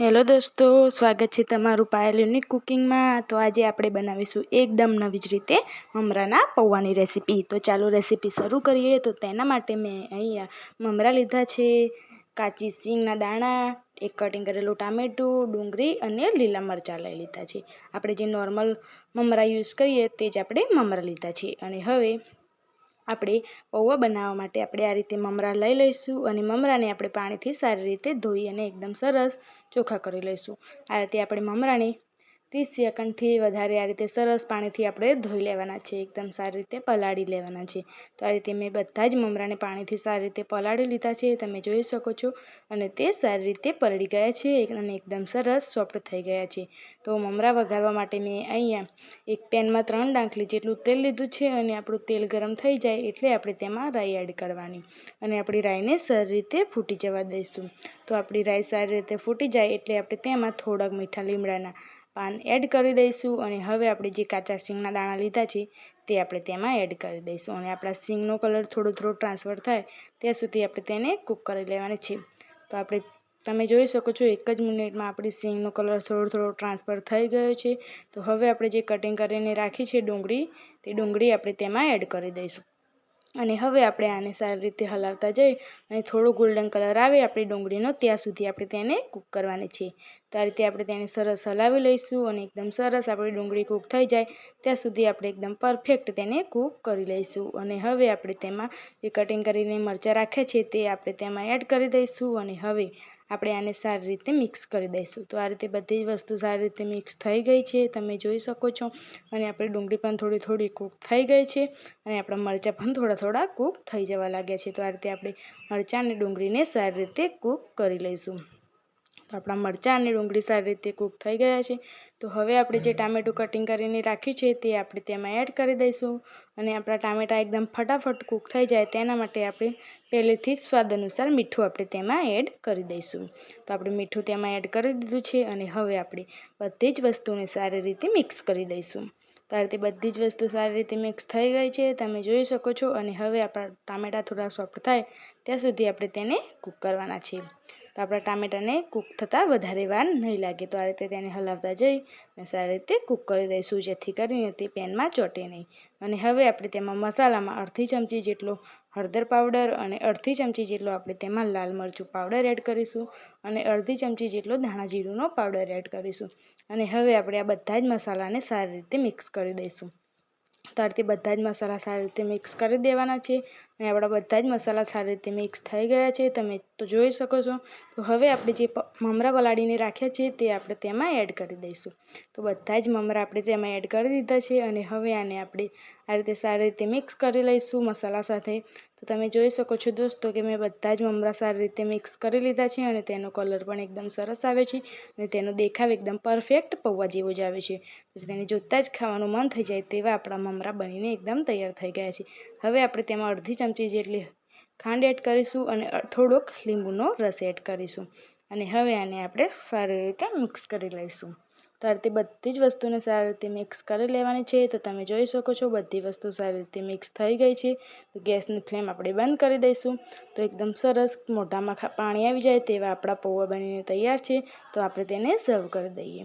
Hello દોસ્તો, સ્વાગત છે તમારું પાયલ યુનિક કુકિંગમાં. તો આજે આપણે બનાવીશું એકદમ નવી જ રીતે મમરાના પૌવાની રેસીપી. તો ચાલો રેસીપી શરૂ કરીએ. તો તેના માટે મેં અહીંયા મમરા લીધા છે, કાચી સિંગના દાણા, એક કટિંગ કરેલું ટામેટું, ડુંગળી અને લીલા મરચાં લઈ લીધા છે. આપણે જે નોર્મલ મમરા યુઝ કરીએ તે જ આપણે મમરા લીધા છે. અને હવે આપણે પૌવા બનાવવા માટે આપણે આ રીતે મમરા લઈ લઈશું અને મમરાને આપણે પાણીથી સારી રીતે ધોઈ અને એકદમ સરસ ચોખ્ખા કરી લઈશું. આ રીતે આપણે મમરાને ત્રીસ સેકન્ડથી વધારે આ રીતે સરસ પાણીથી આપણે ધોઈ લેવાના છે, એકદમ સારી રીતે પલાળી લેવાના છે. તો આ રીતે મેં બધા જ મમરાને પાણીથી સારી રીતે પલાળી લીધા છે, તમે જોઈ શકો છો. અને તે સારી રીતે પલળી ગયા છે અને એકદમ સરસ સોફ્ટ થઈ ગયા છે. તો મમરા વઘારવા માટે મેં અહીંયા એક પેનમાં ત્રણ ડાંખલી જેટલું તેલ લીધું છે અને આપણું તેલ ગરમ થઈ જાય એટલે આપણે તેમાં રાઈ એડ કરવાની. અને આપણી રાઈને સારી રીતે ફૂટી જવા દઈશું. તો આપણી રાઈ સારી રીતે ફૂટી જાય એટલે આપણે તેમાં થોડાક મીઠા લીમડાના પાન એડ કરી દઈશું અને હવે આપણે જે કાચા સિંગના દાણા લીધા છે તે આપણે તેમાં એડ કરી દઈશું અને આપણા સિંગનો કલર થોડો થોડો ટ્રાન્સફર થાય ત્યાં સુધી આપણે તેને કૂક કરી લેવાની છે. તો આપણે તમે જોઈ શકો છો એક જ મિનિટમાં આપણી સિંગનો કલર થોડો થોડો ટ્રાન્સફર થઈ ગયો છે. તો હવે આપણે જે કટિંગ કરીને રાખી છે ડુંગળી, તે ડુંગળી આપણે તેમાં એડ કરી દઈશું. અને હવે આપણે આને સારી રીતે હલાવતા જઈ અને થોડો ગોલ્ડન કલર આવે આપણી ડુંગળીનો, ત્યાં સુધી આપણે તેને કૂક કરવાની છે. તો આ રીતે આપણે તેને સરસ હલાવી લઈશું અને એકદમ સરસ આપણી ડુંગળી કૂક થઈ જાય, ત્યાં સુધી આપણે એકદમ પરફેક્ટ તેને કૂક કરી લઈશું. અને હવે આપણે તેમાં જે કટિંગ કરીને મરચાં રાખ્યા છે તે આપણે તેમાં એડ કરી દઈશું અને હવે આપણે આને સારી રીતે મિક્સ કરી દઈશું. તો આ રીતે બધી જ વસ્તુ સારી રીતે મિક્સ થઈ ગઈ છે, તમે જોઈ શકો છો. અને આપણી ડુંગળી પણ થોડી થોડી કૂક થઈ ગઈ છે અને આપણા મરચાં પણ થોડા થોડા કૂક થઈ જવા લાગ્યા છે. તો આ રીતે આપણે મરચાં અને ડુંગળીને સારી રીતે કૂક કરી લઈશું. તો આપણા મરચાં અને ડુંગળી સારી રીતે કૂક થઈ ગયા છે. તો હવે આપણે જે ટામેટું કટિંગ કરીને રાખ્યું છે તે આપણે તેમાં એડ કરી દઈશું અને આપણા ટામેટાં એકદમ ફટાફટ કૂક થઈ જાય તેના માટે આપણે પહેલેથી જ સ્વાદ અનુસાર મીઠું આપણે તેમાં એડ કરી દઈશું. તો આપણે મીઠું તેમાં એડ કરી દીધું છે અને હવે આપણે બધી જ વસ્તુને સારી રીતે મિક્સ કરી દઈશું. તો આ રીતે બધી જ વસ્તુ સારી રીતે મિક્સ થઈ ગઈ છે, તમે જોઈ શકો છો અને હવે આપણા ટામેટાં થોડા સોફ્ટ થાય ત્યાં સુધી આપણે તેને કૂક કરવાના છે તો આપણા ટામેટાને કૂક થતાં વધારે વાર નહીં લાગે. તો આ રીતે તેને હલાવતા જઈ અને સારી રીતે કૂક કરી દઈશું. જેથી કરીને તે પેનમાં ચોટે નહીં. અને હવે આપણે તેમાં મસાલામાં અડધી ચમચી જેટલો હળદર પાવડર અને અડધી ચમચી જેટલો આપણે તેમાં લાલ મરચું પાવડર એડ કરીશું અને અડધી ચમચી જેટલો ધાણા જીરુંનો પાવડર એડ કરીશું. અને હવે આપણે આ બધા જ મસાલાને સારી રીતે મિક્સ કરી દઈશું. તો આ રીતે બધા જ મસાલા સારી રીતે મિક્સ કરી દેવાના છે અને આપણા બધા જ મસાલા સારી રીતે મિક્સ થઈ ગયા છે. તમે તો જોઈ શકો છો. તો હવે આપણે જે મમરા પલાળીને રાખ્યા છે તે આપણે તેમાં એડ કરી દઈશું. તો બધા જ મમરા આપણે તેમાં એડ કરી દીધા છે અને હવે આને આપણે આ રીતે સારી રીતે મિક્સ કરી લઈશું મસાલા સાથે. તો તમે જોઈ શકો છો દોસ્તો કે મેં બધા જ મમરા સારી રીતે મિક્સ કરી લીધા છે અને તેનો કલર પણ એકદમ સરસ આવે છે અને તેનો દેખાવ એકદમ પરફેક્ટ પૌવા જેવો જ આવે છે. તો તેને જોતાં જ ખાવાનું મન થઈ જાય તેવા આપણા મમરા બનીને એકદમ તૈયાર થઈ ગયા છે. હવે આપણે તેમાં અડધી ચમચી જેટલી ખાંડ એડ કરીશું અને થોડોક લીંબુનો રસ એડ કરીશું. અને હવે આને આપણે સારી રીતે મિક્સ કરી લઈશું. તો આ રીતે બધી જ વસ્તુને સારી રીતે મિક્સ કરી લેવાની છે. તો તમે જોઈ શકો છો, બધી વસ્તુ સારી રીતે મિક્સ થઈ ગઈ છે. તો ગેસની ફ્લેમ આપણે બંધ કરી દઈશું. તો એકદમ સરસ મોઢામાં પાણી આવી જાય તેવા આપણા પૌવા બનીને તૈયાર છે. તો આપણે તેને સર્વ કરી દઈએ.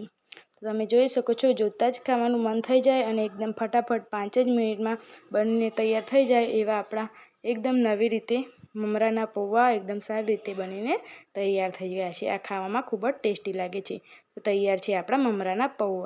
તો તમે જોઈ શકો છો, જોતાં જ ખાવાનું મન થઈ જાય અને એકદમ ફટાફટ પાંચ જ મિનિટમાં બનીને તૈયાર થઈ જાય એવા આપણા એકદમ નવી રીતે મમરાના પૌવા એકદમ સારી રીતે બનીને તૈયાર થઈ ગયા છે. આ ખાવામાં ખૂબ જ ટેસ્ટી લાગે છે. તો તૈયાર છે આપણા મમરાના પૌવા.